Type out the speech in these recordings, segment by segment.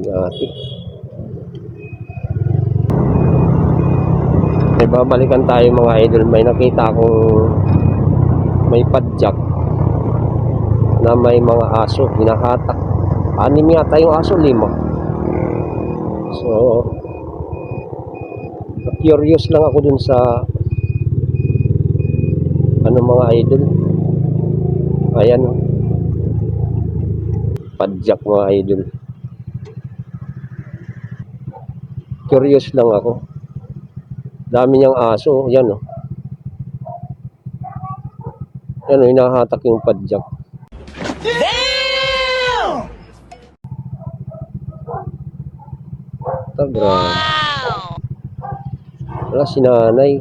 ni ate. May babalikan tayo mga idol. May nakita akong may padjak na may mga aso. Hinahatak. Anim yata yung aso, lima. So, curious lang ako dun sa ano mga idol. Ayan. oh. Padjak mga idol. Curious lang ako. Dami niyang aso. Yan o. Yan o, hinahatak yung padjak. Damn! Grabe. Wala si nanay.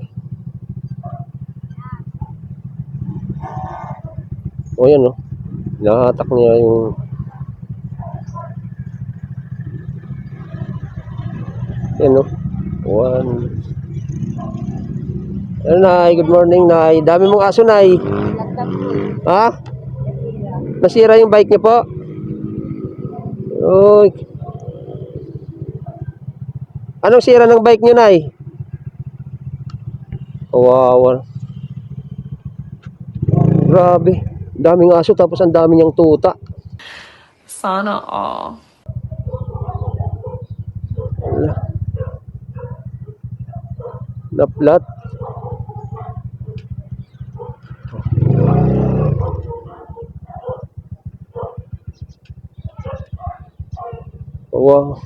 O yan o. Hinahatak niya yung Yan o. One. Ano, Nay? Good morning, Nay. Dami mong aso, Nay. Ha? Nasira yung bike niyo po? Uy. Anong sira ng bike niyo, Nay? Kawawa. Grabe. Daming aso tapos ang dami niyang tuta. Sana all. Naplat. Wow.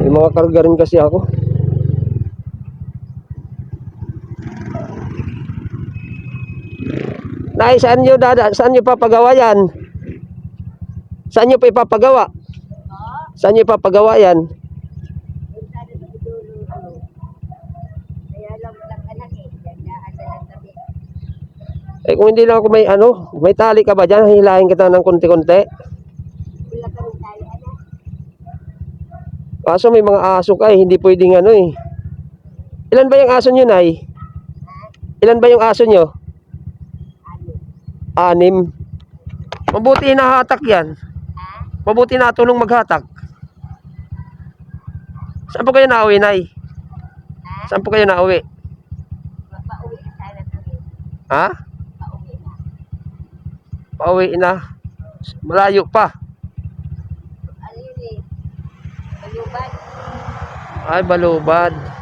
May mga karga rin kasi ako. Nay, saan nyo dada? Saan nyo papagawa yan? Saan nyo pa ipapagawa? Saan nyo ipapagawa yan? Kaya lang lang anak eh, dandaan na lang kami. Eh kung hindi lang ako may ano, may tali ka ba dyan? Hilahin kita ng konti-konti. Wala kami tayo anak. Kaso may mga aso ka eh, hindi pwedeng ano eh. Ilan ba yung aso nyo, Nay? Ilan ba yung aso nyo? Anim. Mabuti hinahatak yan. Mabuti natulong maghatak. Saan po kayo nauwi, Nay? Saan po kayo nauwi? Ha? Pauwi na. Malayo pa. Bayuban. Ay, balubad. Eh.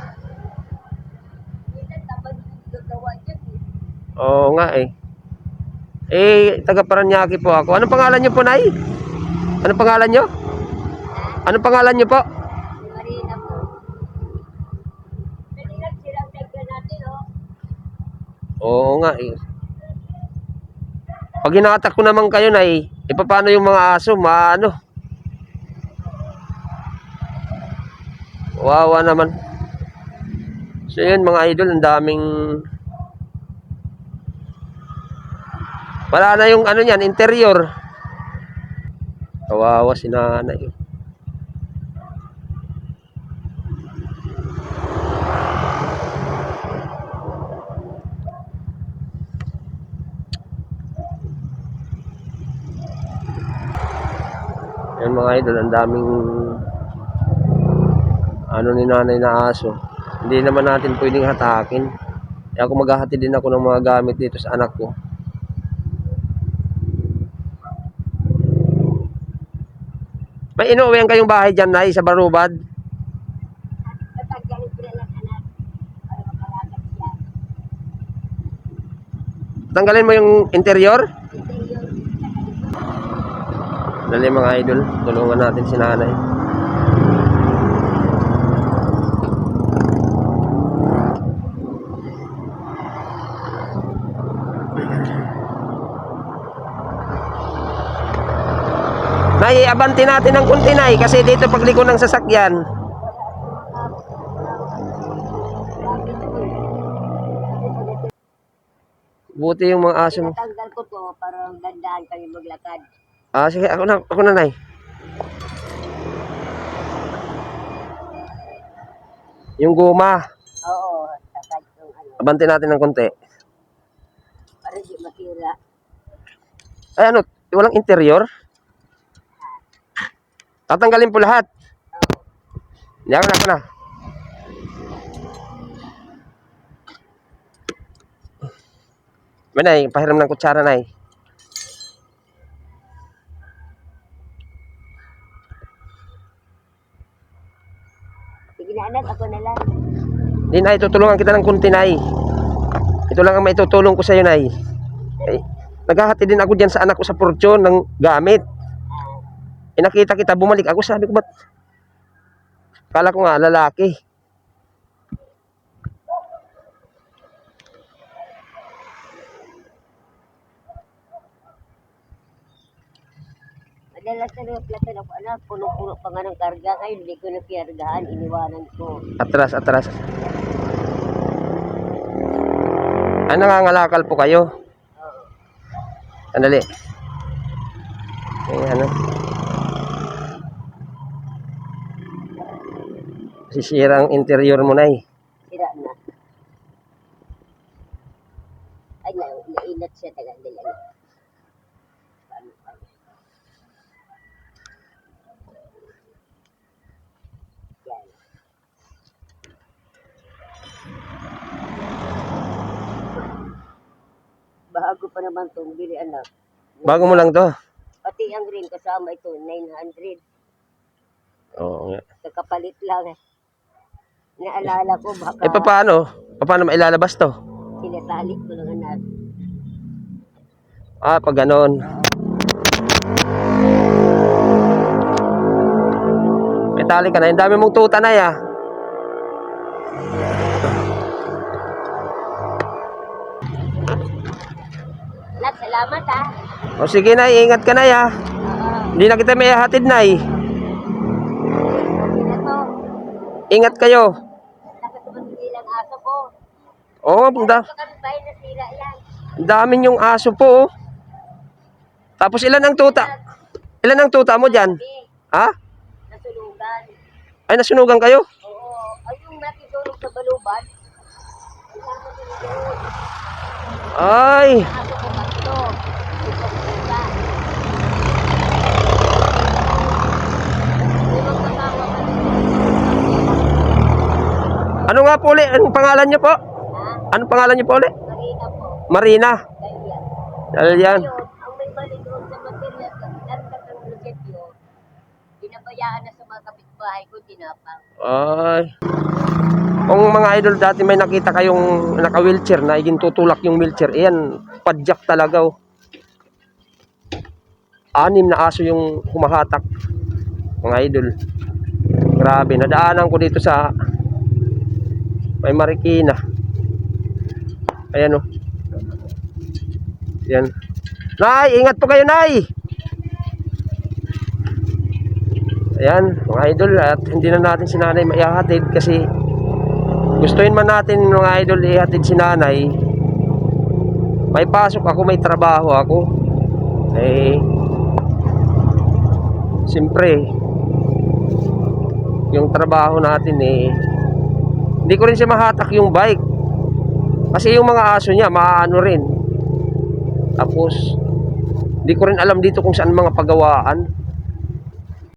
Oo nga eh. Eh, taga Paranaque po ako. Anong pangalan niyo po, Nay? Anong pangalan niyo? Anong pangalan niyo po? Marina po. Silang tagyan natin oh. Oo nga eh. Pag hinatak ko naman kayo, Nay, eh paano yung mga aso? Maano? Wawa naman. So yun mga idol, ang daming Wala na yung ano niyan, interior. Kawawa si nanay. Yan mga idol, ang daming ano ni nanay na aso. Hindi naman natin pwedeng hatakin. Kaya ako maghahati din ako ng mga gamit dito sa anak ko. May inuwihan kayong bahay dyan, Nay, sa Barubad? Tanggalin mo yung? Interior. Dali mga idol, tulungan natin si nanay. Nay, abanti natin ng kunti, Nay, kasi dito pagliko ng sasakyan. Buti yung mga aso. mo. Natanggal ko to para dandaan kami maglakad. Ah, sige, ako na, ako na, Nay. Yung guma, Oo, sakad yung ano. abanti natin ng konti. Para di matira. Ay ano, walang interior? Tatanggalin po lahat. Yan na, ako na. Manay, pahiram ng kutsara, Nay. Sige na anak, ako na lang. Di, Nay, tutulungan kita ng kunti, Nay. Ito lang ang maitutulong ko sa iyo, Nay. Eh, naghahati din ako dyan sa anak ko sa portyon ng gamit. Eh, nakita kita, bumalik ako. Sabi ko, ba't? Kala ko nga, lalaki. Madalas na mga plato ako anak, puno-puno pa nga ng karga. Ngayon, hindi ko na pinargahan, iniwanan ko. Atras, atras. Ay, nangangalakal po kayo. Sandali. Ay, ano. Sisira ang interior mo na eh. Sira na. Ay, na, nainat siya taga nila. Paano, Bago pa naman itong bili anak. Bago mo lang to. Pati ang green kasama ito, 900. Oo nga. Kakapalit lang. eh. Naalala ko baka Eh, paano? Paano mailalabas to? sinatali ko lang anak. Ah, pag ganon. May tali ka na. Ang dami mong tuta na salamat ha. O sige na, ingat ka na ya. Oo. Hindi na kita may hatid na eh. Ingat kayo. Oo, ang da- ang dami yung aso po. oh. Tapos ilan ang tuta? Ilan ang tuta mo dyan? Ha? nasulugan. Ay, nasunugan kayo? Oo. Ay, yung nakitulog sa baluban. Ay, ano nga po ulit? Anong pangalan niyo po? Anong pangalan niyo po ulit? Marina po. Marina. Ganyan. Dalyan. Ngayon, ang may mali doon sa material, nagtatag ng resepyo, binabayaan na sa mga tinapang. Ay. Kung mga idol dati may nakita kayong naka-wheelchair na iging tutulak yung wheelchair, iyan, padjak talaga oh. Anim na aso yung humahatak. Mga idol. Grabe, nadaanan ko dito sa may Marikina. Ayan oh. Yan. Nay, ingat po kayo, Nay. Ayan, mga idol, at hindi na natin si nanay maihatid kasi gustuin man natin mga idol ihatid si nanay. May pasok ako, may trabaho ako. Eh, siyempre, yung trabaho natin eh, hindi ko rin siya mahatak yung bike. Kasi yung mga aso niya, maano rin. Tapos, hindi ko rin alam dito kung saan mga pagawaan.